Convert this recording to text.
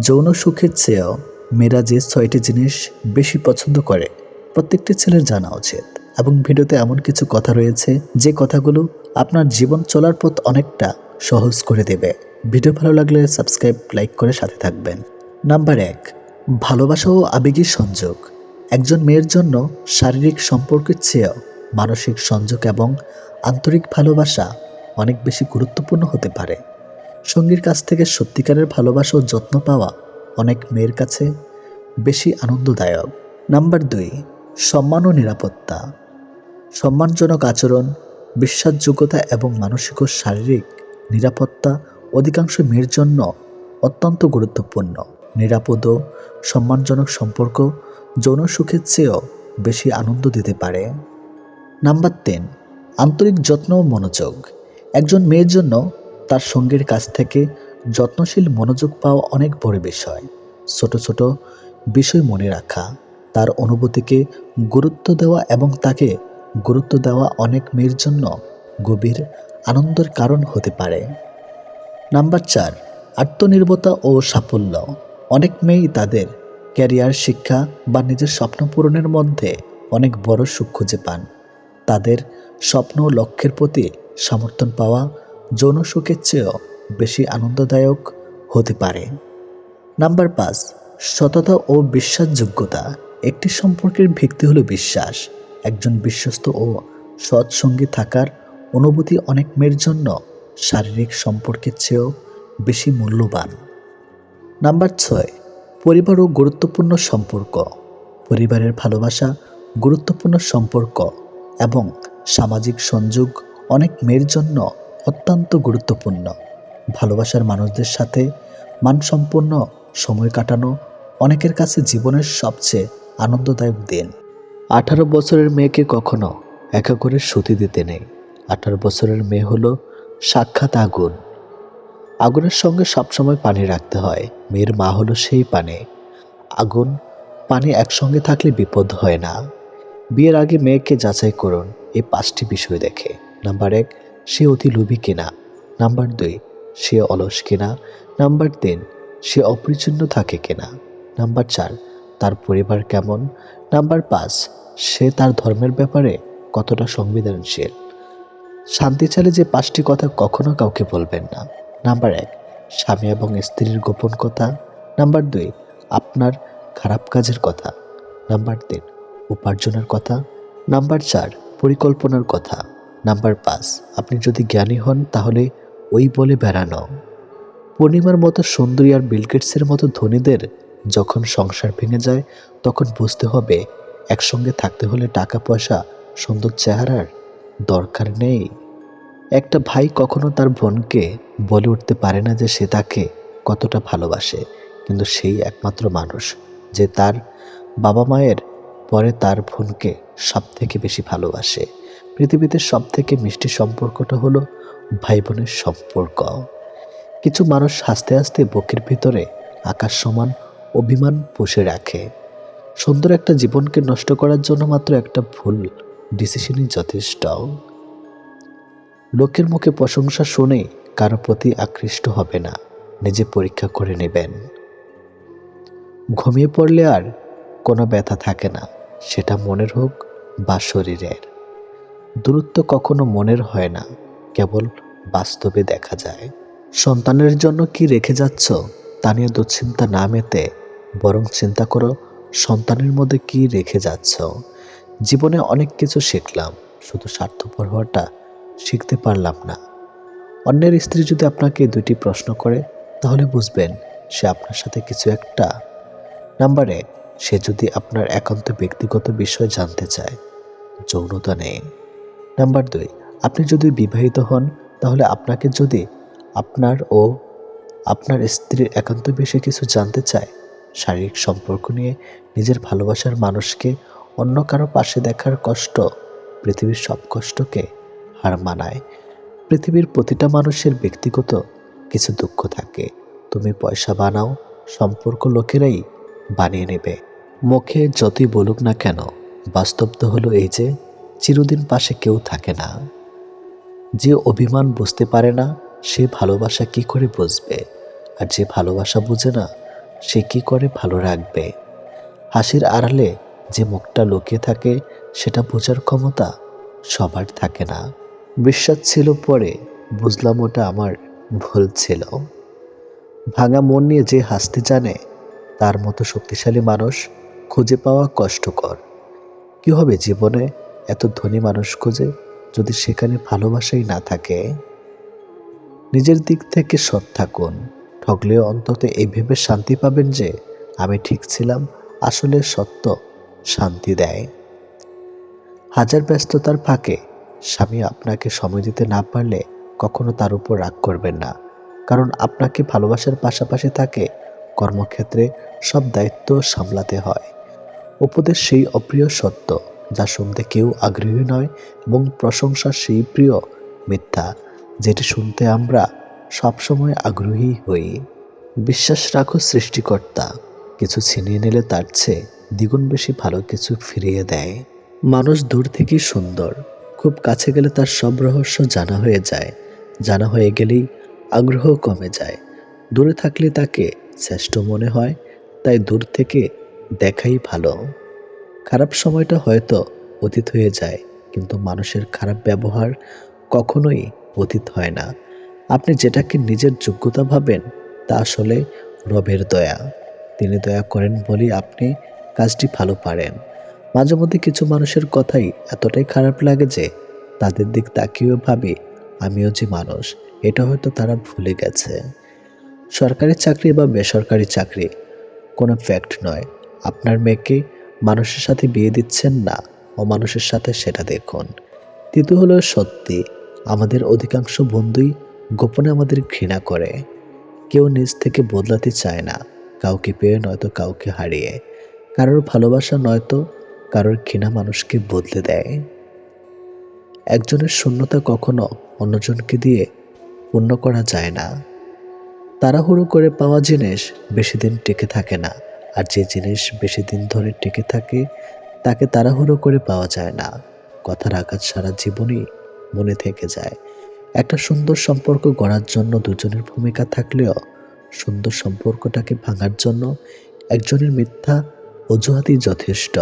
যৌন সুখের চেয়েও মেয়েরা যে ছয়টি জিনিস বেশি পছন্দ করে, প্রত্যেকটি ছেলের জানা উচিত। এবং ভিডিওতে এমন কিছু কথা রয়েছে, যে কথাগুলো আপনার জীবন চলার পথ অনেকটা সহজ করে দেবে। ভিডিও ভালো লাগলে সাবস্ক্রাইব, লাইক করে সাথে থাকবেন। নাম্বার এক, ভালোবাসা ও আবেগী সংযোগ। একজন মেয়ের জন্য শারীরিক সম্পর্কের চেয়েও মানসিক সংযোগ এবং আন্তরিক ভালোবাসা অনেক বেশি গুরুত্বপূর্ণ হতে পারে। সঙ্গীর কাছ থেকে সত্যিকারের ভালোবাসা ও যত্ন পাওয়া অনেক মেয়ের কাছে বেশি আনন্দদায়ক। নাম্বার দুই, সম্মান ও নিরাপত্তা। সম্মানজনক আচরণ, বিশ্বাসযোগ্যতা এবং মানসিক ও শারীরিক নিরাপত্তা অধিকাংশ মেয়ের জন্য অত্যন্ত গুরুত্বপূর্ণ। নিরাপদ সম্মানজনক সম্পর্ক যৌন সুখের চেয়েও বেশি আনন্দ দিতে পারে। নাম্বার তিন, আন্তরিক যত্ন ও মনোযোগ। একজন মেয়ের জন্য তার সঙ্গীর কাছ থেকে যত্নশীল মনোযোগ পাওয়া অনেক বড় বিষয়। ছোট ছোট বিষয় মনে রাখা, তার অনুভূতিকে গুরুত্ব দেওয়া এবং তাকে গুরুত্ব দেওয়া অনেক মেয়ের জন্য গভীর আনন্দের কারণ হতে পারে। নাম্বার চার, আত্মনির্ভরতা ও সাফল্য। অনেক মেয়েই তাদের ক্যারিয়ার, শিক্ষা বা নিজের স্বপ্ন পূরণের মধ্যে অনেক বড় সুখ খুঁজে পান। তাদের স্বপ্ন ও লক্ষ্যের প্রতি সমর্থন পাওয়া যৌন সুখের চেয়েও বেশি আনন্দদায়ক হতে পারে। নাম্বার পাঁচ, সততা ও বিশ্বাসযোগ্যতা। একটি সম্পর্কের ভিত্তি হলো বিশ্বাস। একজন বিশ্বস্ত ও সৎসঙ্গী থাকার অনুভূতি অনেক মেয়ের জন্য শারীরিক সম্পর্কের চেয়েও বেশি মূল্যবান। নাম্বার ছয়, পরিবার ও গুরুত্বপূর্ণ সম্পর্ক। পরিবারের ভালোবাসা, গুরুত্বপূর্ণ সম্পর্ক এবং সামাজিক সংযোগ অনেক মেয়ের জন্য অত্যন্ত গুরুত্বপূর্ণ। ভালোবাসার মানুষদের সাথে মানসম্পন্ন সময় কাটানো অনেকের কাছে জীবনের সবচেয়ে আনন্দদায়ক দিন। আঠারো বছরের মেয়েকে কখনো একা করে সতী দিতে নেই। আঠারো বছরের মেয়ে হলো সাক্ষাৎ আগুন। আগুনের সঙ্গে সবসময় পানি রাখতে হয়। মেয়ের মা হলো সেই পানি। আগুন, পানি একসঙ্গে থাকলে বিপদ হয় না। বিয়ের আগে মেয়েকে যাচাই করুন। এই পাঁচটি বিষয় দেখে। নাম্বার এক সে অতি লোভী কিনা? নাম্বার দুই, সে অলস কিনা? নাম্বার তিন, সে অপরিচ্ছন্ন থাকে কিনা? নাম্বার চার, তার পরিবার কেমন? নাম্বার পাঁচ, সে তার ধর্মের ব্যাপারে কতটা সংবেদনশীল? শান্তি চালে যে পাঁচটি কথা কখনো কাউকে বলবেন না। নাম্বার এক, স্বামী এবং স্ত্রীর গোপন কথা। নাম্বার দুই, আপনার খারাপ কাজের কথা। নাম্বার তিন, উপার্জনের কথা। নাম্বার চার, পরিকল্পনার কথা। নাম্বার পাঁচ, আপনি যদি জ্ঞানী হন, তাহলে ওই বলে বেড়ানো। পূর্ণিমার মতো সুন্দরী আর বিলগেটসের মতো ধনীদের যখন সংসার ভেঙে যায়, তখন বুঝতে হবে, একসঙ্গে থাকতে হলে টাকা পয়সা সুন্দর চেহারার দরকার নেই। একটা ভাই কখনো তার বোনকে বলে উঠতে পারে না যে সে তাকে কতটা ভালোবাসে, কিন্তু সেই একমাত্র মানুষ যে তার বাবা মায়ের পরে তার বোনকে সব থেকে বেশি ভালোবাসে। পৃথিবীতে সব থেকে মিষ্টি সম্পর্কটা হলো ভাই বোনের সম্পর্ক। কিছু মানুষ হাসতে হাসতে বুকের ভিতরে আকাশ সমান অভিমান পুষে রাখে। সুন্দর একটা জীবনকে নষ্ট করার জন্য মাত্র একটা ভুল ডিসিশনই যথেষ্ট। লোকের মুখে প্রশংসা শুনে কারও প্রতি আকৃষ্ট হবে না, নিজে পরীক্ষা করে নেবেন। ঘুমিয়ে পড়লে আর কোনো ব্যথা থাকে না, সেটা মনের হোক বা শরীরের। দূরত্ব কখনো মনের হয় না, কেবল বাস্তবে দেখা যায়। সন্তানের জন্য কি রেখে যাচ্ছ, তা নিয়ে দুশ্চিন্তা না মেতে, বরং চিন্তা করো, সন্তানের মধ্যে কি রেখে যাচ্ছ। জীবনে অনেক কিছু শিখলাম, শুধু স্বার্থপর হওয়াটা শিখতে পারলাম না। অন্যের স্ত্রী যদি আপনাকে দুইটি প্রশ্ন করে, তাহলে বুঝবেন সে আপনার সাথে কিছু একটা। নাম্বারে সে যদি আপনার একান্ত ব্যক্তিগত বিষয় জানতে চায়, যৌনতা নেই। নাম্বার দুই, আপনি যদি বিবাহিত হন, তাহলে আপনাকে যদি আপনার ও আপনার স্ত্রীর একান্ত বিষয়ে কিছু জানতে চায়, শারীরিক সম্পর্ক নিয়ে নিজের ভালোবাসার মানুষকে অন্য কারও পাশে দেখার কষ্ট পৃথিবীর সব কষ্টকে হার মানায়। পৃথিবীর প্রতিটা মানুষের ব্যক্তিগত কিছু দুঃখ থাকে। তুমি পয়সা বানাও, সম্পর্ক লোকেরাই বানিয়ে নেবে। মুখে যতই বলুক না কেন, বাস্তব তো হলো এই যে চিরদিন পাশে কেউ থাকে না। যে অভিমান বুঝতে পারে না, সে ভালোবাসা কি করে বুঝবে? আর যে ভালোবাসা বুঝে না, সে কি করে ভালো রাখবে? হাসির আড়ালে যে মুখটা লুকিয়ে থাকে, সেটা বোঝার ক্ষমতা সবার থাকে না। বিশ্বাস ছিল পরে, বুঝলাম ওটা আমার ভুল ছিল। ভাঙা মন নিয়ে যে হাসতে জানে, তার মতো শক্তিশালী মানুষ খুঁজে পাওয়া কষ্টকর। কি হবে জীবনে? এত ধনী মানুষ খুঁজে যদি সেখানে ভালোবাসাই না থাকে? নিজের দিক থেকে সৎ থাকুন। ঠগলেও অন্তত এই ভেবে শান্তি পাবেন যে, আমি ঠিক ছিলাম, আসলে সত্য শান্তি দেয়। হাজার ব্যস্ততার ফাঁকে স্বামী আপনাকে সময় দিতে না পারলে কখনো তার উপর রাগ করবেন না। কারণ আপনাকে ভালোবাসার পাশাপাশি তাকে কর্মক্ষেত্রে সব দায়িত্ব সামলাতে হয়। উপদেশ সেই অপ্রিয় সত্য। যা শুনতে কেউ আগ্রহী নয় এবং প্রশংসা সেই প্রিয় মিথ্যা, যেটি শুনতে আমরা সবসময় আগ্রহী হই। বিশ্বাস রাখো সৃষ্টিকর্তা, কিছু ছিনিয়ে নিলে তার চেয়ে দ্বিগুণ বেশি ভালো কিছু ফিরিয়ে দেয়। মানুষ দূর থেকেই সুন্দর, খুব কাছে গেলে তার সব রহস্য জানা হয়ে যায়। জানা হয়ে গেলেই আগ্রহ কমে যায়। দূরে থাকলে তাকে শ্রেষ্ঠ মনে হয়, তাই দূর থেকে দেখাই ভালো। খারাপ সময়টা হয়তো অতীত হয়ে যায়, কিন্তু মানুষের খারাপ ব্যবহার কখনোই অতীত হয় না। আপনি যেটাকে নিজের যোগ্যতা ভাবেন, তা আসলে রবের দয়া। তিনি দয়া করেন বলেই আপনি কাজটি ভালো পারেন। মাঝে মধ্যে কিছু মানুষের কথাই এতটাই খারাপ লাগে যে, তাদের দিক তাকিয়েও ভাবি, আমিও যে মানুষ, এটা হয়তো তারা ভুলে গেছে। সরকারি চাকরি বা বেসরকারি চাকরি কোনো ফ্যাক্ট নয়। আপনার মেয়েকে মানুষের সাথে বিয়ে দিচ্ছেন না অমানুষের সাথে সেটা দেখুন। তৃতীয় হলো সত্যি, আমাদের অধিকাংশ বন্ধুই গোপনে আমাদের ঘৃণা করে। কেউ নিজ থেকে বদলাতে চায় না, কাউকে পেয়ে নয়তো কাউকে হারিয়ে। কারোর ভালোবাসা নয়তো কারোর ঘৃণা মানুষকে বদলে দেয়। একজনের শূন্যতা কখনো অন্যজনকে দিয়ে পূর্ণ করা যায় না। তাড়াহুড়ো করে পাওয়া জিনিস বেশি দিন টিকে থাকে না। আর যে জিনিস বেশি দিন ধরে টিকে থাকে, তাকে তাড়াহুড়ো করে পাওয়া যায় না। কথার আঘাত সারা জীবনই মনে থেকে যায়। একটা সুন্দর সম্পর্ক গড়ার জন্য দুজনের ভূমিকা থাকলেও, সুন্দর সম্পর্কটাকে ভাঙার জন্য একজনের মিথ্যা অজুহাতই যথেষ্ট।